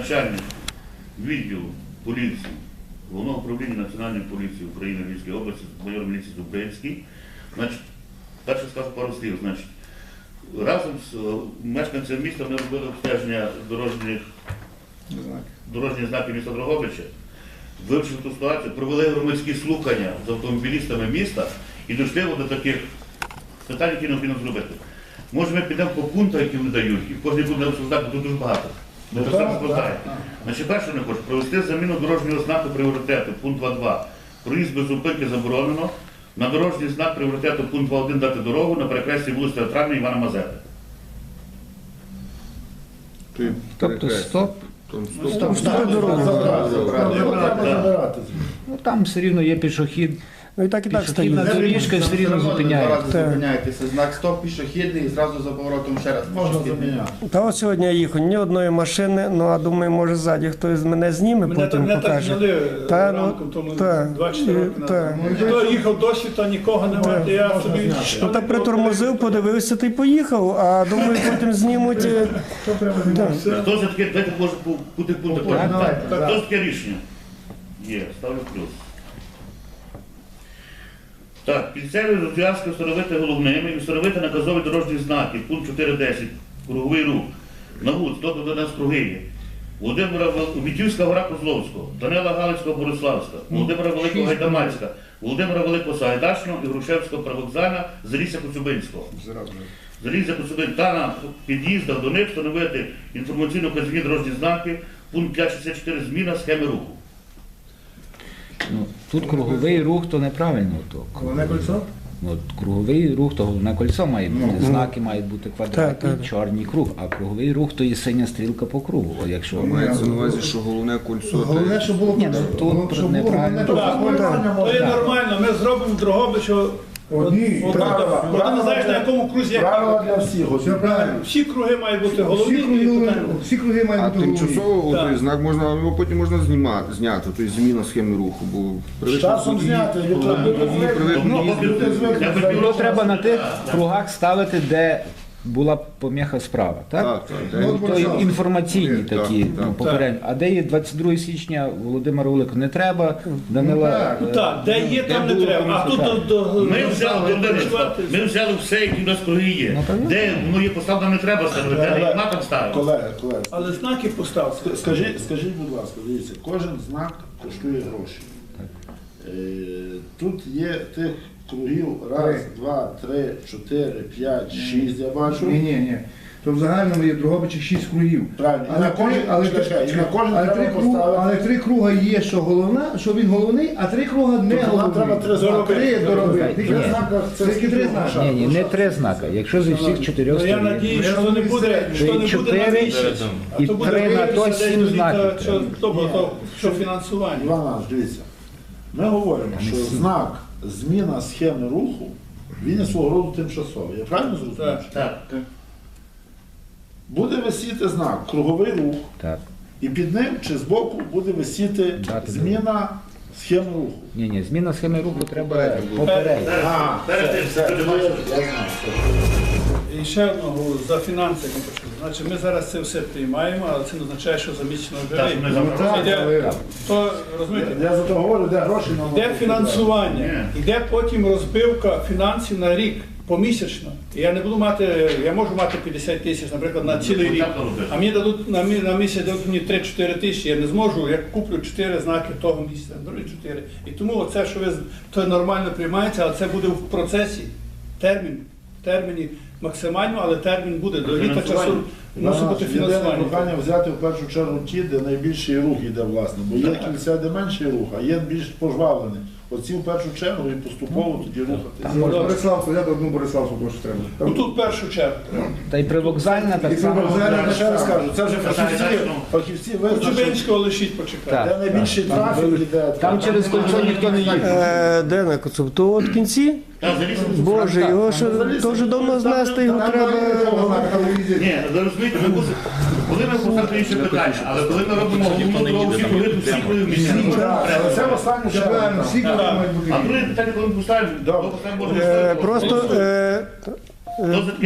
начальник відділу поліції Головного управління Національної поліції України Львівської області, майор міліції Зубринський. Значить, перше скажу пару слів. Значить, разом з е, мешканцями міста ми робили обстеження дорожніх дорожні знаки міста Дрогобича, вивчили ту ситуацію, провели громадські слухання з автомобілістами міста і дійшли до таких питань, які необхідно зробити. Може, ми підемо по пунктах, які вони дають, і кожен буде обсуждати, тут дуже багато. Ми так само складаємо. Значить, перше не хочу провести заміну дорожнього знаку пріоритету, пункт 2.2. Проїзд без зупинки заборонено. На дорожній знак пріоритету пункт 2.1 дати дорогу на перекресті вулиці Театральної Івана Мазепи. Тобто стоп. Там Там стоп. забирати. Ну там все рівно є пішохід. Ну і так і так стоїть. доріжка все рівно Два зупиняє. рази зупиняєтеся. Знак стоп пішохідний і зразу за поворотом ще раз. Можна заміняти. Та от сьогодні я їхав, ні одної машини, ну а думаю, може ззаді хтось мене зніме, Мене потім мене так покаже. зняли Та, ну, ранком, тому та, 24 і- роки та. назад. Хто їхав досі, то нікого немає, то я собі... Ну так притормозив, подивився та й поїхав, а думаю, потім знімуть. е, да. Хто за таке, дайте може бути пункт. Так, Так, так. Хто за таке рішення? Є, ставлю плюс. Так, кінцеві розв'язки встановити головними і встановити наказові дорожні знаки. Пункт 4.10. Круговий рух. Навуц, тобто до нас круги є. Володимира Вітівська гора Козловського, Данила Галицького Бориславська, Володимира Великого Гайдамацька, Володимира Великого Сагайдачного і Грушевського привокзальна, Залісся Коцюбинського. Залізя Коцюбин та на під'їздах до них встановити інформаційно-казівні дорожні знаки, пункт 564 зміна схеми руху. Ну, тут круговий рух то неправильно. То, Головне кольцо? Ну, круговий рух, то головне кольцо має бути. Знаки мають бути квадратні, так. чорний круг, а круговий рух то є синя стрілка по кругу. Якщо Мається на увазі, що головне кольцо. Головне, щоб було Ні, ну, тут щоб було неправильно. головне, Так, так. То є нормально, ми зробимо в Дрогобичу, Одні От, правила. ти не знаєш, на якому крузі як. Правила для всіх. Все правильно. Всі круги мають бути головні. Всі круги, питання. всі круги мають А бути головні. тимчасово Так. той знак можна, його потім можна знімати, зняти, тобто зміна схеми руху, бо З часом зняти, люди водії привикли Ну, люди звикли. Ну, би Це треба на тих кругах ставити, де була поміха справа. Так? Так, так. Ну, То інформаційні Так, такі так. ну, попередні. А де є 22 січня Володимира Великого не треба, Данила. Ну е, так, де є, там не треба. А тут до, до, Ми взяли, до- ми взяли все, які в нас круги є. Ну. Де воно є поставлено, не треба ставити, де Але- нема там ставити. Колеги, колеги, Але знаки постав. Ск- Скажіть, скажіть, будь ласка, дивіться, кожен знак коштує гроші. Е, Тут є тих кругів раз, два, три, чотири, п'ять, шість, я бачу. Ні, ні, ні. То в загальному є Дрогобичі шість кругів. Правильно. І Але, кожен, три, але, чекай, чекай, і на кожен але, треба три круга, поставити. але три круга є, що головна, що він головний, а три круга не Тобто нам головний. треба три знаки. Три доробити. Ні. Тільки знака, це тільки три знака. Ні, ні, не три знака. Якщо зі всіх чотирьох Ну, я сторін. надію, що не буде, що не буде на чотири місяць. А і то буде три на то виявитися сім десь знаків літа, що, треба. то, було, що фінансування. Іван Іванович, дивіться. Ми говоримо, що знак зміна схеми руху, він є свого роду тимчасовий. Я правильно зрозумів? Так. Так. Буде висіти знак круговий рух, Так. і під ним чи збоку буде висіти Дати зміна схеми руху. Ні, ні, зміна схеми руху треба. А, я знаю. І ще одного за фінанси ми почали. Значить, ми зараз це все приймаємо, але це не означає, що за місячно завтра. Іде, то розумієте, Я за то говорю, де гроші фінансування, іде потім розбивка фінансів на рік, помісячно. І я не буду мати, я можу мати 50 тисяч, наприклад, на цілий рік. А мені дадуть на, мі- на місяць дадуть мені 3-4 тисячі, я не зможу, я куплю 4 знаки того місяця, другі 4. І тому оце, що ви з- то нормально приймається, але це буде в процесі, термін, в терміні максимально, але термін буде до літа часу. Фінансування. Мусить бути Єдине фінансування. прохання взяти в першу чергу ті, де найбільший рух йде, власне, бо є кільця, де менший рух, а є більш пожвавлений. Оці в першу чергу і поступово тоді рухатися. Бориславку, я одну Бориславку прошу треба. Ну тут в першу чергу. Та й привокзальна так І само. привокзальна Я ще раз кажу, це вже фахівці, ну. фахівці визначили, Чубинського лишіть почекати. Де найбільший трафік йде. Там через кольцо ніхто не їде. Е, де на? То от в кінці? Боже, його ще дуже давно знести, його треба. Ні, ви розумієте, ми мусимо, коли ми поставимо інше питання, але коли ми робимо головну дорогу, всі коли всі коли це останнє, що всі коли мають бути. А друге питання, коли ми поставимо, то поставимо Е, Просто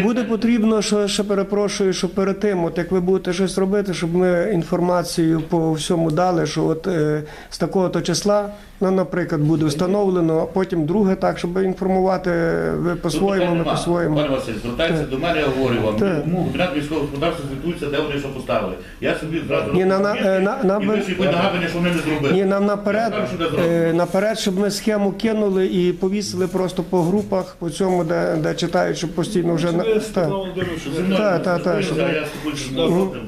Буде потрібно, що ще перепрошую, що перед тим, от як ви будете щось робити, щоб ми інформацію по всьому дали, що от е, з такого-то числа, ну, наприклад, буде встановлено, а потім друге так, щоб інформувати ви по-своєму, ми по-своєму. Пане Василь, звертайтеся до мене, я говорю вам. Так. Комбінат міського господарства звітується, де вони що поставили. Я собі зразу Ні, на- на- е, на- на- і ви ще нагадування, що вони не зробили. Ні, нам наперед, Я кажу, що де зроблено. е, наперед, щоб ми схему кинули і повісили просто по групах, по цьому, де, де читають, щоб постійно вже на так. Так, так, так, щоб- я.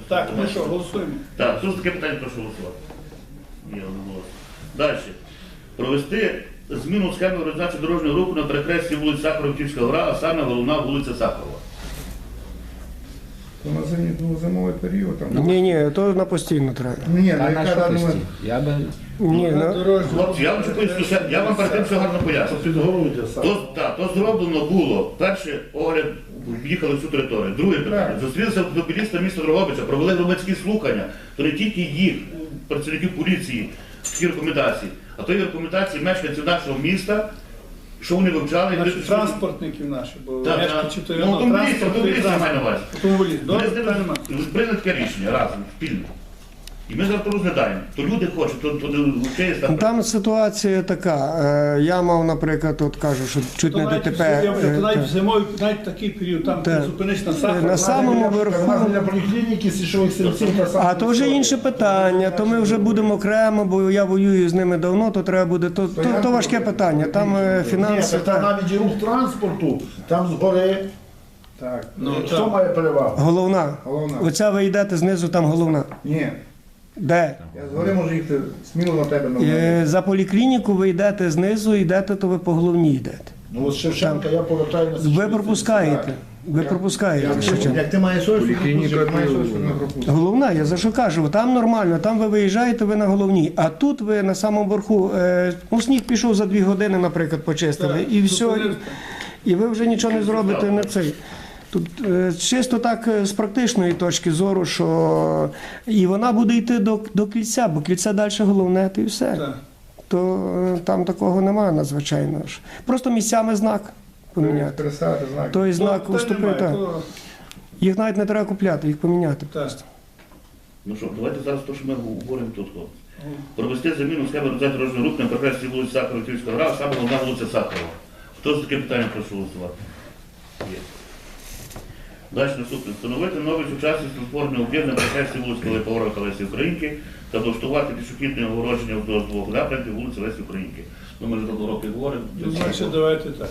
Так, ну що, голосуємо. Так, хто за таке питання прошу голосувати? Є одноголосно. Далі. Провести зміну схеми організації дорожнього руху на перехресті вулиць Сахарова-Київська гора, а саме головна вулиця Сахарова. То на зимі- ну, зимовий період там. Ні, ні, то на постійно треба. Ні, ну, яка на що пусті? Я би Ні, на, Дорожній Хлопці, я вам ще поясню, я вам перед тим все гарно поясню. Підгородя саме. То, то зроблено було. Перше огляд в'їхали всю територію. Друге питання. Зустрілися автомобіліста міста Дрогобича, провели громадські слухання, то не тільки їх, працівників поліції, такі рекомендації, а то й рекомендації мешканців нашого міста, що вони вивчали. і Значить, ви- транспортників наші, бо Так, так. мешканці то Ну, ну, автомобілісти я маю на увазі. Автомобіліст. Вони Добре, з ними прийняли таке рішення разом, спільно. І ми зараз розглядаємо. То люди хочуть, то, то, то є там. там ситуація така. е, Я мав, наприклад, от кажу, що чуть То не навіть, ДТП. я вже е, навіть та. в зимовий, навіть такий період, там Так. ти зупинись на Е, сахар. на самому верху. біля поліклініки, сішових сільців та саме. А то вже інше питання, то ми вже будемо окремо, бо я воюю з ними давно, то треба буде. То, то, то важке питання. Там е, Ні, там та. навіть і рух транспорту, там згори. Так, Ну, Хто так. має перевагу? Головна. головна. Оця ви йдете знизу, там головна. Ні, Де? я згори можу їхати сміло на тебе на мене. Е, За поліклініку ви йдете знизу, йдете, то ви по головній йдете. Ну от Шевченка я повертаю на Ви пропускаєте. Ви пропускаєте. Шевченка. Як ти маєш то Поліклініка, пропустиш, як маєш то- то не пропустиш. Головна, я за що кажу, там нормально, там ви виїжджаєте, ви на головній, а тут ви на самому верху, е, ну сніг пішов за дві години, наприклад, почистили, Так, і все, і, і ви вже нічого не зробите на цей. Тут е, чисто так е, з практичної точки зору, що і вона буде йти до, до кільця, бо кільце далі головне, то і все. Так. То е, там такого немає надзвичайно ж. Просто місцями знак поміняти. Перестати знак. Той знак Ну, та уступив, немає, то- Їх навіть не треба купляти, їх поміняти. Так. просто. Ну що, давайте зараз то, що ми говоримо тут. Провести заміну схеми організації дорожнього руху на перехресті вулиці Сахарова Київська гора, а саме головна вулиця Сахарова. Хто за таке питання прошу голосувати? Є. Далі наступне. Встановити новий сучасний транспортний об'єкт на перехресті вулиці Пилипа Лесі Українки та влаштувати пішохідне огородження вздовж двох напрямків вулиці Лесі Українки. Ну, ми вже до роки говоримо. Ну, значить, давайте так.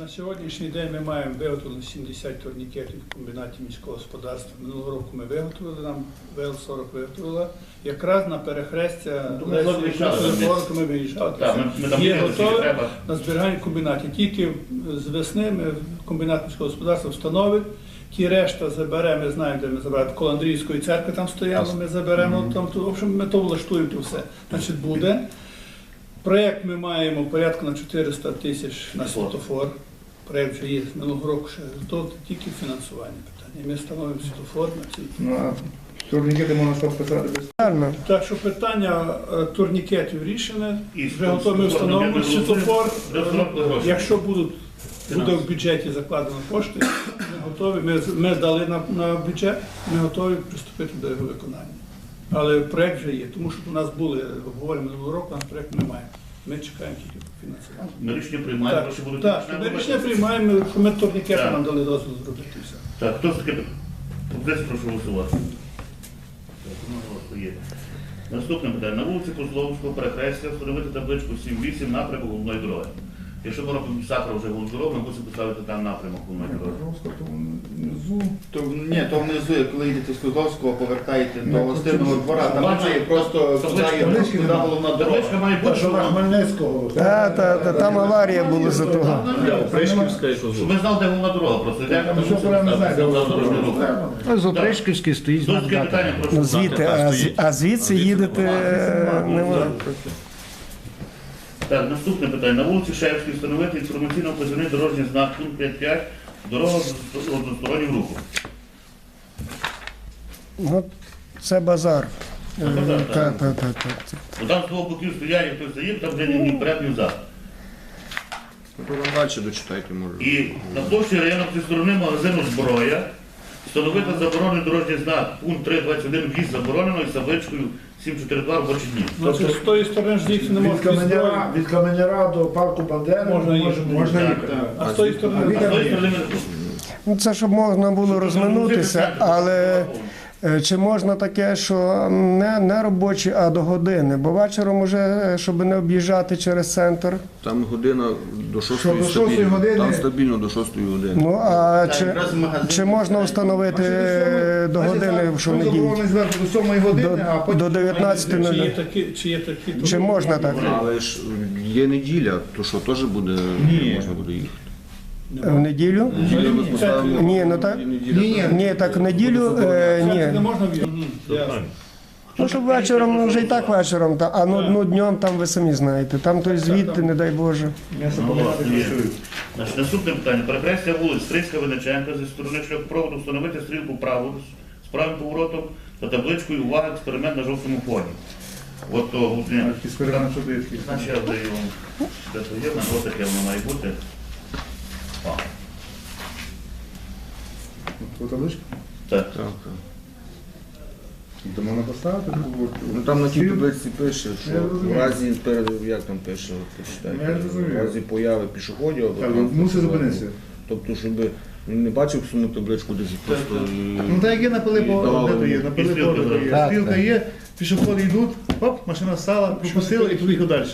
На сьогоднішній день ми маємо виготовлено 70 турнікетів в комбінаті міського господарства. Минулого року ми виготовили, нам ВЛ-40 виготовила. Якраз на перехрестя Ну, ми Лесі виїжджали, Є треба. на зберігання комбінаті. Тільки з весни ми комбінат міського господарства встановить. Ті решта заберемо, ми знаємо, де ми заберемо. Коло Андріївської церкви там стояло, ми заберемо. Там, то, в общем, ми то влаштуємо то все. Значить, буде. Проєкт ми маємо порядку на 400 тисяч на світофор. Проєкт вже є з минулого року ще готовий, тільки фінансування питання. Ми встановимо світофор на цій. Ну, турнікети можна що писати без Так що питання е, турнікетів рішене, вже готові з- світофор. Якщо будуть, буде в бюджеті закладено кошти, ми готові, ми, ми дали на, на бюджет, ми готові приступити до його виконання. Але проєкт вже є, тому що у нас були обговорення минулого року, наш проєкт ми маємо. Ми чекаємо тільки фінансування. Ми рішення приймаємо, Так, гроші будуть так, ми рішення приймаємо, що ми турнікети нам дали дозвіл зробити все. Так, хто таке Десь прошу голосувати. Так, ну, є. Наступне питання. На вулиці Козловського перехрестя встановити табличку 7-8 напрямок головної дороги. Якщо ми робимо Сахара вже дорогу, ми мусимо поставити там напрямок. Просто то внизу. То, ні, то внизу, коли йдете з Козловського, повертаєте до гостинного двора, там немає просто табличка, туди є таблички головна дорога. Табличка має бути, що на щоб Хмельницького. Та, та, та, там аварія була за того. щоб ми знали, де головна дорога. Просто йдемо, ми мусимо прямо не поставити знаю, дорожній рух. Ну, з Опришківський стоїть Хто знак таке дати. питання Ну, звідти, а, з- а звідси їдете е, немає. Так, наступне питання. На вулиці Шевській встановити інформаційно-позивний дорожній знак пункт 5.5 дорога з одностороннім рухом. Ну, це базар. Це базар, Е, так. Та, та, та, та. Бо там з двох боків стоять, хтось заїв, там вже ні ні вперед, ні взад. Ну, то далі дочитайте, може. І на площі району зі сторони магазину зброя встановити заборонений дорожній знак пункт 3.21 в'їзд заборонено із табличкою 742 робочі дні. Значить, з тої сторони ж дійсно не Від можна Каменяра, від Каменяра до парку Бандери Можна їхати. Можна їхати. А з тої сторони. А з тої сторони Ну, це щоб можна було розминутися, але чи можна таке, що не, не робочі, а до години? Бо вечором уже, е, щоб не об'їжджати через центр. Там година до 6 Що, до шостої години? Там стабільно до 6 години. Ну а Так, чи, якраз магазин. чи можна встановити е, до години, що не діють? Зверху до 7 години, До, а потім... до Чи є такі, чи є такі? Чи можна так? Але ж є неділя, то що теж буде, Ні. можна буде їхати. В неділю? Ні, ну так- Ні, ні. так в неділю е, ні. Ну, щоб вечором, ну вже і так вечором, та, а ну, ну днем там ви самі знаєте. Там той звідти, не дай Боже. Ну, от. Значить, наступне питання. Перехрестя вулиць Стрийська Винниченка зі сторони шляхопроводу встановити стрілку праворуч з правим поворотом та табличкою увага експеримент на жовтому фоні. От то ні. Що дають такі. Значить, я даю вам де то є, ось таке воно має бути. Тут табличка. так. Так, так. То поставити. таку Ну там на тій таблиці пише, що в разі перед як там пише, от почитайте, Я в разі появи пішоходів або Так, транспорту, мусить зупинитися. Тобто, щоб він не бачив саму табличку десь просто. Ну так як є на Пилипо, де то є, на Пилипо стрілка де то є. Так, Стрілка так. є, пішоходи йдуть, оп, машина стала, пропустила і поїхав далі.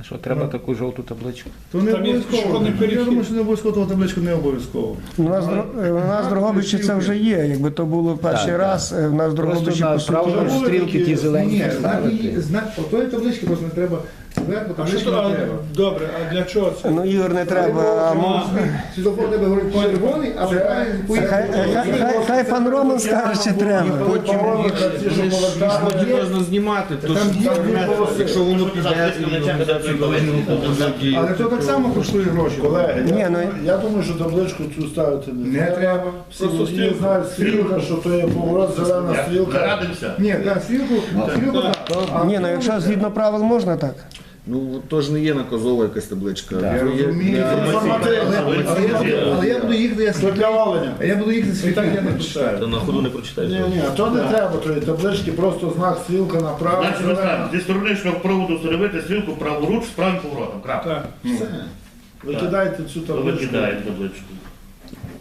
А що, треба таку жовту табличку? То не Там є обов'язково. пішохідний Я перехід. думаю, що не обов'язково того табличку не обов'язково. У нас, в Дро- у нас в Дрогобичі це вже є. Якби то було перший Так, раз, е, в нас в Дрогобичі Просто на по суті. стрілки ті зелені Ні, знак, поставити. знак, отої таблички просто не треба. А таблички що не то, а, треба. добре, а для чого це? Ну, Ігор, не треба. А мо- тебе говорить червоний, а Хай, хай, хай, хай пан Роман скаже, чи треба. Потім що можна знімати, то Там є дві полоси. якщо воно піде, Але то так само коштує гроші. Колеги, Ні, я, ну, я думаю, що табличку цю ставити не, Не треба. Всі Просто водії стрілку. знають стрілка, що то є поворот, зелена стрілка. Зарадимося. Ні, так, стрілку, стрілку так. Ні, ну якщо згідно правил можна так. Ну, то ж не є наказова якась табличка. Я Це є розумію. для- Інформативна. Але, але, я, але я буду їхати, я Це для. А я буду їхати з світом, я не прочитаю. на ходу не прочитаєш. Ні, ні, то не треба тої таблички, просто знак стрілка направо. Значить, зелена. Руслан, зі сторони шляхопроводу встановити стрілку праворуч з правим поворотом. Крапка. Так. Все. Викидайте цю То табличку. викидаємо табличку.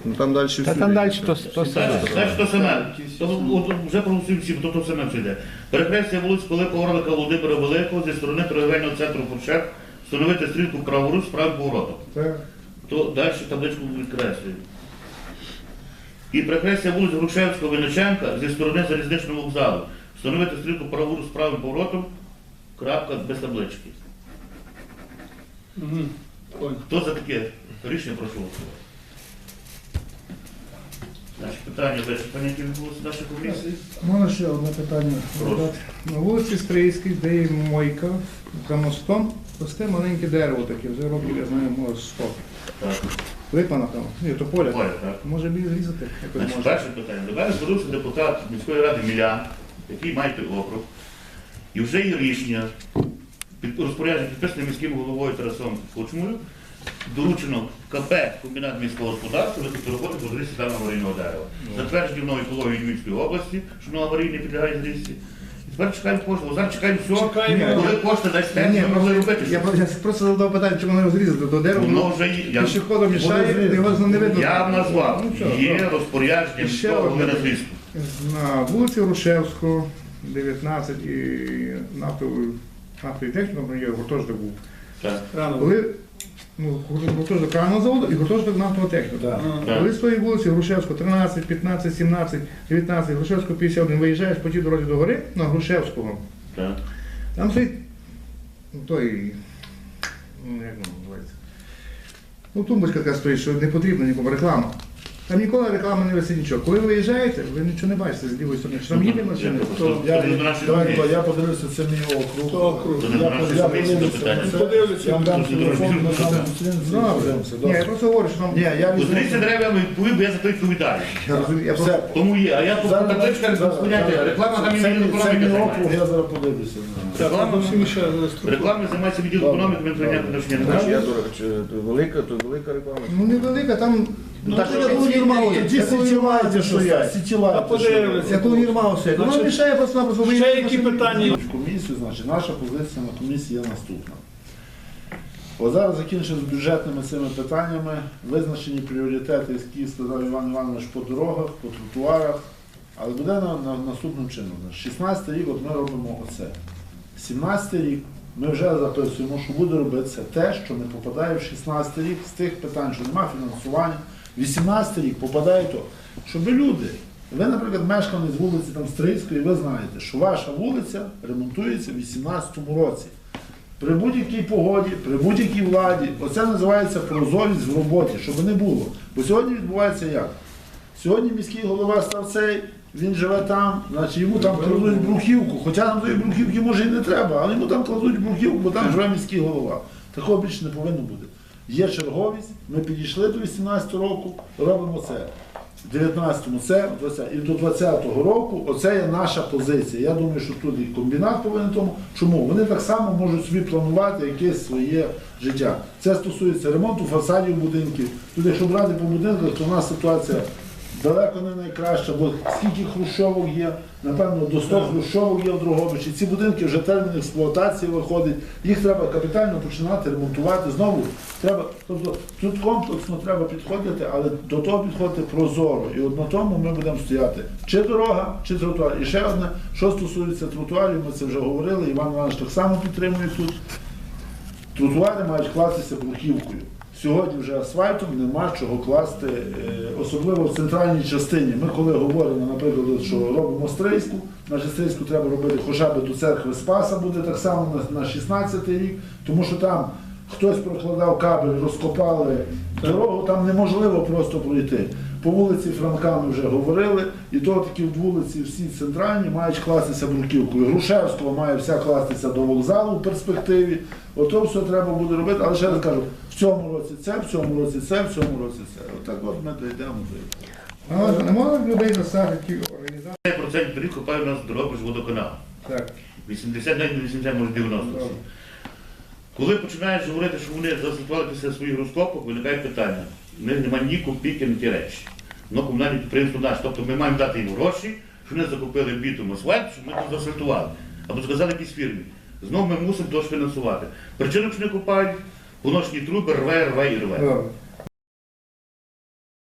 Ну там далі Та там далі то, то саме. Значить, то саме. То, от, вже проголосуємо всі, то то саме все йде. Перехрестя вулиць Пилипа Орлика Володимира Великого зі сторони торговельного центру Фуршет встановити стрілку праворуч з правим поворотом. Так. То далі табличку відкреслюємо. І перехрестя вулиць Грушевського Винниченка зі сторони залізничного вокзалу. Встановити стрілку праворуч з правим поворотом. Крапка без таблички. Хто за таке рішення прошу? Значить, питання вичерпані, які відбулося в нашій комісії. Можна ще одне питання Прошу. задати? На вулиці Стрийській, де є мойка, за мостом, росте маленьке дерево таке, вже років, я знаю, може 100. Так, Липа, напевно. Ні, то поля. Поля, так. Може б і зрізати, якось Значить, може. перше питання. До мене звернувся депутат міської ради Мілян, який має той округ. І вже є рішення, під розпорядження підписане міським головою Тарасом Кучмою, доручено КП комбінат міського господарства виконати роботи по зрізці даного аварійного дерева. Затверджені мною екології Львівської області, що воно аварійне підлягає зрізці. І тепер чекаємо кошти. Зараз чекаємо все, Чекаємо. коли кошти дасть Ні, ні, те, ми могли робити. Я, про- я просто задав питання, чому не розрізати до дерева. Воно вже є. Я- Пішоходом мішає, його не видно. Я назвав, Ну, що, є добре. розпорядження І ще міського одне. на вулиці Рушевського, 19 і нафтовою нафтовою технікою, є гуртожиток був. Так. Коли ну, гуртожиток кранного заводу і гуртожиток нафтового техніка. Да. Коли з твоєї вулиці Грушевську 13, 15, 17, 19, Грушевську 51, виїжджаєш по тій дорозі до гори на Грушевського. Да. Там стоїть ну, той, ну як воно називається. Ну, тумбочка така стоїть, що не потрібна нікому реклама. Там ніколи реклами не висить нічого. Коли ви виїжджаєте, ви нічого не бачите з лівої сторони. Що там їде машина? То- Я, думки. я подивлюся, це мій округ. То округ. Я, я подивлюся. Я вам дам телефон, ми там подивимося, Ні, добре. я просто говорю, що там... Ні, я візьму. Подивіться дерев'ями, відповів, бо я за то відповідаю. Я розумію, я Все. Тому є. А я по Зараз- табличках зараз- Реклама там це є мій- Це економіка мій займається. округ, я зараз подивлюся. Всім ще структура. Реклами займається відділ економіки, ми прийняти відношення не я чи то велика, то велика реклама. Ну невелика, там... Ну, так, що як у ці Вірмауса, є. Тоді лайті стоять. стоять, сіті лайті. А подивляться. Як у Вірмауса. Воно Значить, мішає просто-напросто. Ще які питання? В комісію, значить, наша позиція на комісії є наступна. От зараз закінчили з бюджетними цими питаннями, визначені пріоритети, які сказав Іван Іванович по дорогах, по тротуарах. Але буде на, на, наступним чином. 16 рік от ми робимо оце. 17 рік ми вже записуємо, що буде робитися те, що не попадає в 16 рік з тих питань, що немає фінансування. 18 рік попадає то, щоб люди. Ви, наприклад, мешканець вулиці там Стрийської, ви знаєте, що ваша вулиця ремонтується в 2018 році. При будь-якій погоді, при будь-якій владі, оце називається прозорість в роботі, щоб не було. Бо сьогодні відбувається як? Сьогодні міський голова став цей, він живе там, значить йому там кладуть брухівку, хоча нам тої брухівки може і не треба, але йому там кладуть брухівку, бо там живе міський голова. Такого більше не повинно бути. Є черговість, ми підійшли до 18 року, робимо це. В 19-му це, і до 20-го року оце є наша позиція. Я думаю, що тут і комбінат повинен тому. Чому? Вони так само можуть собі планувати якесь своє життя. Це стосується ремонту фасадів будинків. Тут, якщо брати по будинках, то у нас ситуація далеко не найкраща, бо скільки хрущовок є, напевно, до 100 хрущовок є в Дрогобичі. Ці будинки вже термін експлуатації виходить, їх треба капітально починати ремонтувати. Знову треба, тобто тут комплексно треба підходити, але до того підходити прозоро. І от на тому ми будемо стояти. Чи дорога, чи тротуар. І ще одне, що стосується тротуарів, ми це вже говорили, Іван Іванович так само підтримує тут. Тротуари мають кластися бруківкою. Сьогодні вже асфальтом нема чого класти, е, особливо в центральній частині. Ми коли говоримо, наприклад, що робимо стрийську, на стрийську треба робити хоча б до церкви Спаса, буде так само на, на 16-й рік, тому що там хтось прокладав кабель, розкопали дорогу, там неможливо просто пройти. По вулиці Франка ми вже говорили, і то такі в вулиці всі центральні мають кластися бруківкою. Грушевського має вся кластися до вокзалу в перспективі. Ото все треба буде робити, але ще раз кажу, в цьому році це, в цьому році це, в цьому році це. Отак от ми дійдемо до. А Не можна людей заставити ті організації. 5% доріг купає у нас Дрогобич водоканал. Так. 80, навіть 80, може 90. всі. Коли починаєш говорити, що вони заасфальтували після своїх розкопок, виникає питання. В них немає ні копійки на ті речі. Ну, комунальне підприємство наше. Тобто ми маємо дати їм гроші, щоб вони закупили бітум асфальт, щоб ми там заасфальтували. Або сказали якісь фірмі. Знову ми мусимо теж фінансувати. Причину, що не купають, поношені труби рве, рве і рве.